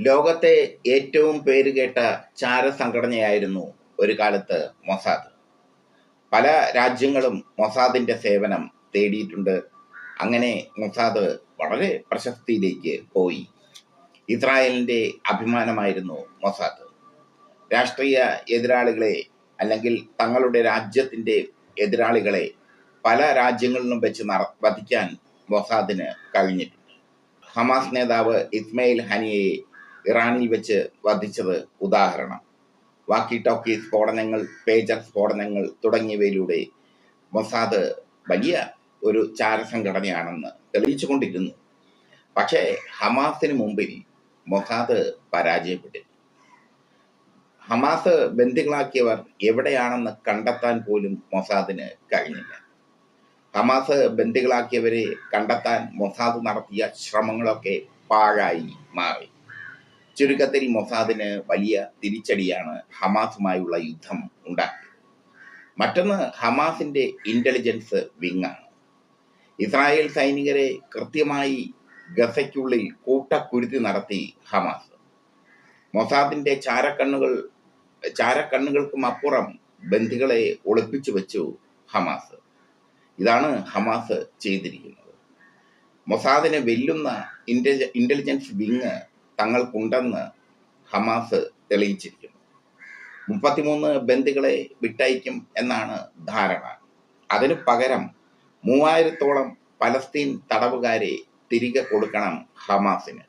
ലോകത്തെ ഏറ്റവും പേരുകേട്ട ചാരസംഘടനയായിരുന്നു ഒരു കാലത്ത് മൊസാദ്. പല രാജ്യങ്ങളും മൊസാദിന്റെ സേവനം തേടിയിട്ടുണ്ട്. അങ്ങനെ മൊസാദ് വളരെ പ്രശസ്തിയിലേക്ക് പോയി. ഇസ്രായേലിന്റെ അഭിമാനമായിരുന്നു മൊസാദ്. രാഷ്ട്രീയ എതിരാളികളെ അല്ലെങ്കിൽ തങ്ങളുടെ രാജ്യത്തിന്റെ എതിരാളികളെ പല രാജ്യങ്ങളിലും വെച്ച് നട വധിക്കാൻ മൊസാദിന് കഴിഞ്ഞിട്ടുണ്ട്. ഹമാസ് നേതാവ് ഇസ്മയിൽ ഹനിയയെ ഇറാനിൽ വെച്ച് വധിച്ചത് ഉദാഹരണം. വാക്കി ടോക്കി സ്ഫോടനങ്ങൾ പേജർ സ്ഫോടനങ്ങൾ തുടങ്ങിയവയിലൂടെ മൊസാദ് വലിയ ഒരു ചാരസംഘടനയാണെന്ന് തെളിയിച്ചുകൊണ്ടിരുന്നു. പക്ഷേ ഹമാസിന് മുമ്പിൽ മൊസാദ് പരാജയപ്പെട്ടു ഹമാസ് ബന്ദികളാക്കിയവർ എവിടെയാണെന്ന് കണ്ടെത്താൻ പോലും മൊസാദിന് കഴിഞ്ഞില്ല. ഹമാസ് ബന്ദികളാക്കിയവരെ കണ്ടെത്താൻ മൊസാദ് നടത്തിയ ശ്രമങ്ങളൊക്കെ പാഴായി മാറി. ചുരുക്കത്തിൽ മൊസാദിന് വലിയ തിരിച്ചടിയാണ് ഹമാസുമായുള്ള യുദ്ധം ഉണ്ടാക്കിയത്. മറ്റൊന്ന് ഹമാസിന്റെ ഇന്റലിജൻസ് വിങ്ങാണ്. ഇസ്രായേൽ സൈനികരെ കൃത്യമായി ഗസയ്ക്കുള്ളിൽ കൂട്ടക്കുരുത്തി നടത്തി ഹമാസ്. മൊസാദിന്റെ ചാരക്കണ്ണുകൾ ചാരക്കണ്ണുകൾക്കും അപ്പുറം ബന്ധികളെ ഒളിപ്പിച്ചു വെച്ചു ഹമാസ്. ഇതാണ് ഹമാസ് ചെയ്തിരിക്കുന്നത്. മൊസാദിനെ വെല്ലുന്ന ഇന്റലിജൻസ് വിങ് തങ്ങൾക്കുണ്ടെന്ന് ഹമാസ് തെളിയിച്ചിരിക്കുന്നു. മുപ്പത്തിമൂന്ന് ബന്ദികളെ വിട്ടയക്കും എന്നാണ് ധാരണ. അതിനു പകരം മൂവായിരത്തോളം പലസ്തീൻ തടവുകാരെ തിരികെ കൊടുക്കണം ഹമാസിന്.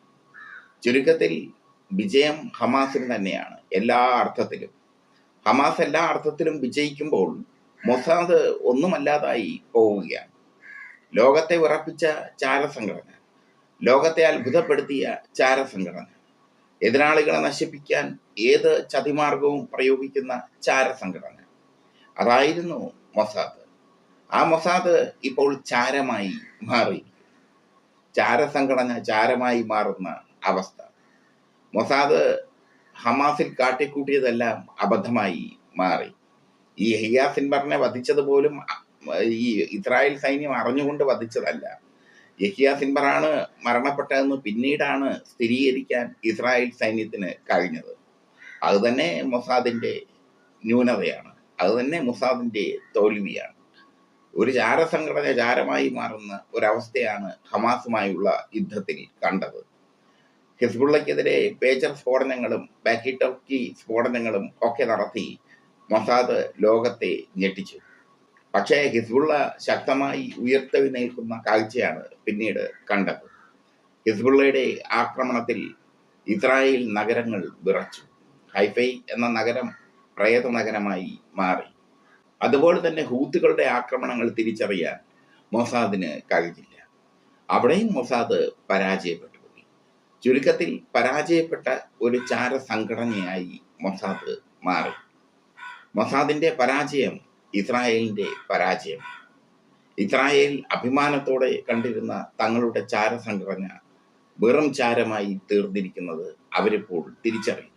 ചുരുക്കത്തിൽ വിജയം ഹമാസിന് തന്നെയാണ് എല്ലാ അർത്ഥത്തിലും. ഹമാസ് എല്ലാ അർത്ഥത്തിലും വിജയിക്കുമ്പോൾ മൊസാദ് ഒന്നുമല്ലാതായി പോവുകയാണ്. ലോകത്തെ വിറപ്പിച്ച ചാരസംഘടന. ലോകത്തെ അത്ഭുതപ്പെടുത്തിയ ചാരസംഘടന. എതിരാളികളെ നശിപ്പിക്കാൻ ഏത് ചതിമാർഗവും പ്രയോഗിക്കുന്ന ചാരസംഘടന. അതായിരുന്നു മൊസാദ്. ആ മൊസാദ് ഇപ്പോൾ ചാരമായി മാറി. ചാരസംഘടന ചാരമായി മാറുന്ന അവസ്ഥ. മൊസാദ് ഹമാസിൽ കാട്ടിക്കൂട്ടിയതെല്ലാം അബദ്ധമായി മാറി. ഈ ഹയ്യാസിൻബറിനെ വധിച്ചത് പോലും ഈ ഇസ്രായേൽ സൈന്യം അറിഞ്ഞുകൊണ്ട് വധിച്ചതല്ല. യഹിയ സിൻബറാണ് മരണപ്പെട്ടതെന്ന് പിന്നീടാണ് സ്ഥിരീകരിക്കാൻ ഇസ്രായേൽ സൈന്യത്തിന് കഴിഞ്ഞത്. അതുതന്നെ മൊസാദിന്റെ ന്യൂനതയാണ്. അതുതന്നെ മൊസാദിന്റെ തോൽവിയാണ്. ഒരു ചാരസംഘടന ചാരമായി മാറുന്ന ഒരവസ്ഥയാണ് ഹമാസുമായുള്ള യുദ്ധത്തിൽ കണ്ടത്. ഹിസ്ബുള്ളയ്ക്കെതിരെ പേജർ സ്ഫോടനങ്ങളും ബാക്കി ടോക്കി സ്ഫോടനങ്ങളും ഒക്കെ നടത്തി മൊസാദ് ലോകത്തെ ഞെട്ടിച്ചു. പക്ഷേ ഹിസ്ബുള്ള ശക്തമായി ഉയർത്തെഴുന്നേൽക്കുന്ന കാഴ്ചയാണ് പിന്നീട് കണ്ടത്. ഹിസ്ബുള്ളയുടെ ആക്രമണത്തിൽ ഇസ്രായേൽ നഗരങ്ങൾ വിറച്ചു. ഹൈഫൈ എന്ന നഗരം പ്രേത നഗരമായി മാറി. അതുപോലെ തന്നെ ഹൂത്തുകളുടെ ആക്രമണങ്ങൾ തിരിച്ചറിയാൻ മൊസാദിന് കഴിഞ്ഞില്ല. അവിടെയും മൊസാദ് പരാജയപ്പെട്ടു പോയി. ചുരുക്കത്തിൽ പരാജയപ്പെട്ട ഒരു ചാര സംഘടനയായി മൊസാദ് മാറി. മൊസാദിന്റെ പരാജയം ഇസ്രായേലിന്റെ പരാജയം. ഇസ്രായേൽ അഭിമാനത്തോടെ കണ്ടിരുന്ന തങ്ങളുടെ ചാരസംഘടന വെറും ചാരമായി തീർന്നിരിക്കുന്നത് അവരിപ്പോൾ തിരിച്ചറിയും.